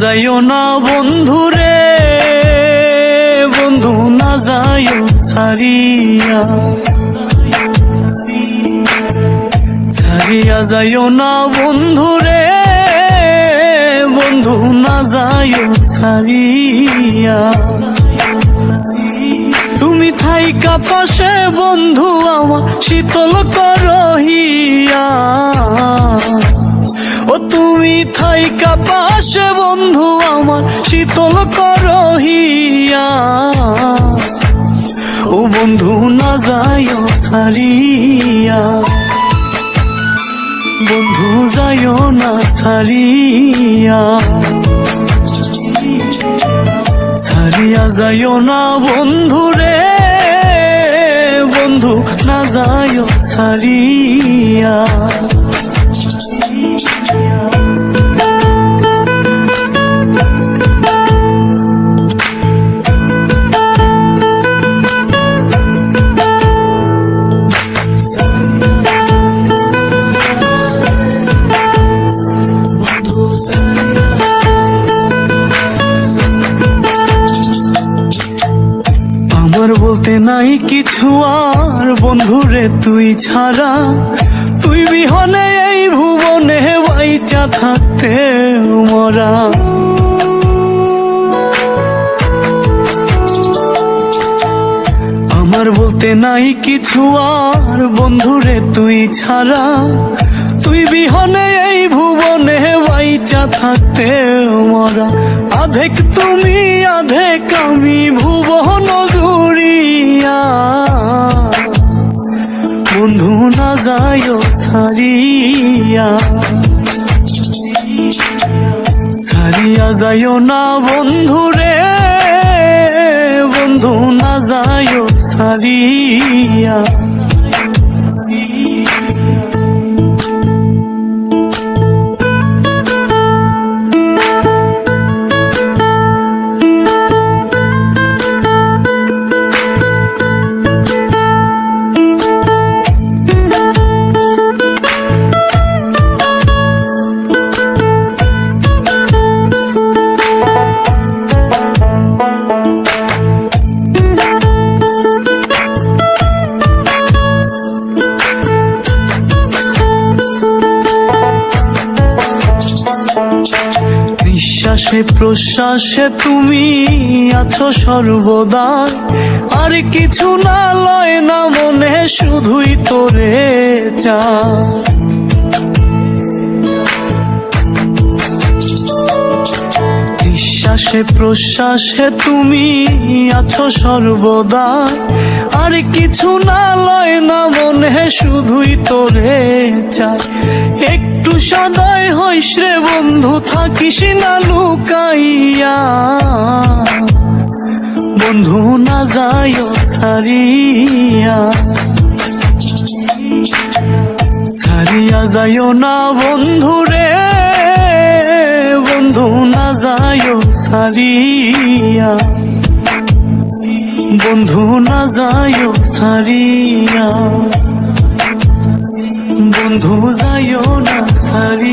যাইও না বন্ধু রে বন্ধু না যাইও সারিয়া সারিয়া যাইও না বন্ধু রে বন্ধু না যাইও সারিয়া তুমি থাইকা পাশে বন্ধু আমার, শীতল করহিয়া করহিয়া। ও বন্ধু, না যাইও সারিয়া বন্ধু, যাইও না সারিয়া সারিয়া যাইও না বন্ধু রে। বন্ধু, না যাইও সারিয়া আমার বলতে নাই কিছু আর। বন্ধুরে তুই ছাড়া তুই বিহনে এই ভুবনে বাইচা থাকতে মরা। আমার বলতে নাই কিছু আর। বন্ধুরে তুই ছাড়া তুই বিহনে এই ভুবনে বাইচা থাকতে মরা। আধেক তুমি, আধেক আমি, ভুবন জুড়িয়া বন্ধু না যাইও সারিয়া সারিয়া যাইও না বন্ধু রে। বন্ধু না যাইও সারিয়া নিঃশ্বাসে প্রশ্বাসে তুমি আছো সর্বদা। আর কিছু না লয় না মনে, শুধুই তোরে চায় নিঃশ্বাসে প্রশ্বাসে তুমি আছো সর্বদা। আর কিছু না লয় না মনে, শুধুই তোরে একটু সদয় হইস রে বন্ধু, থাকিস না লুকাইয়া। বন্ধু, না যায় সারিয়া সারিয়া যায় না বন্ধু রে। বন্ধু, না যায় সারিয়া বন্ধু, না যাইও সারিয়া বন্ধু, যাইও না সারিয়া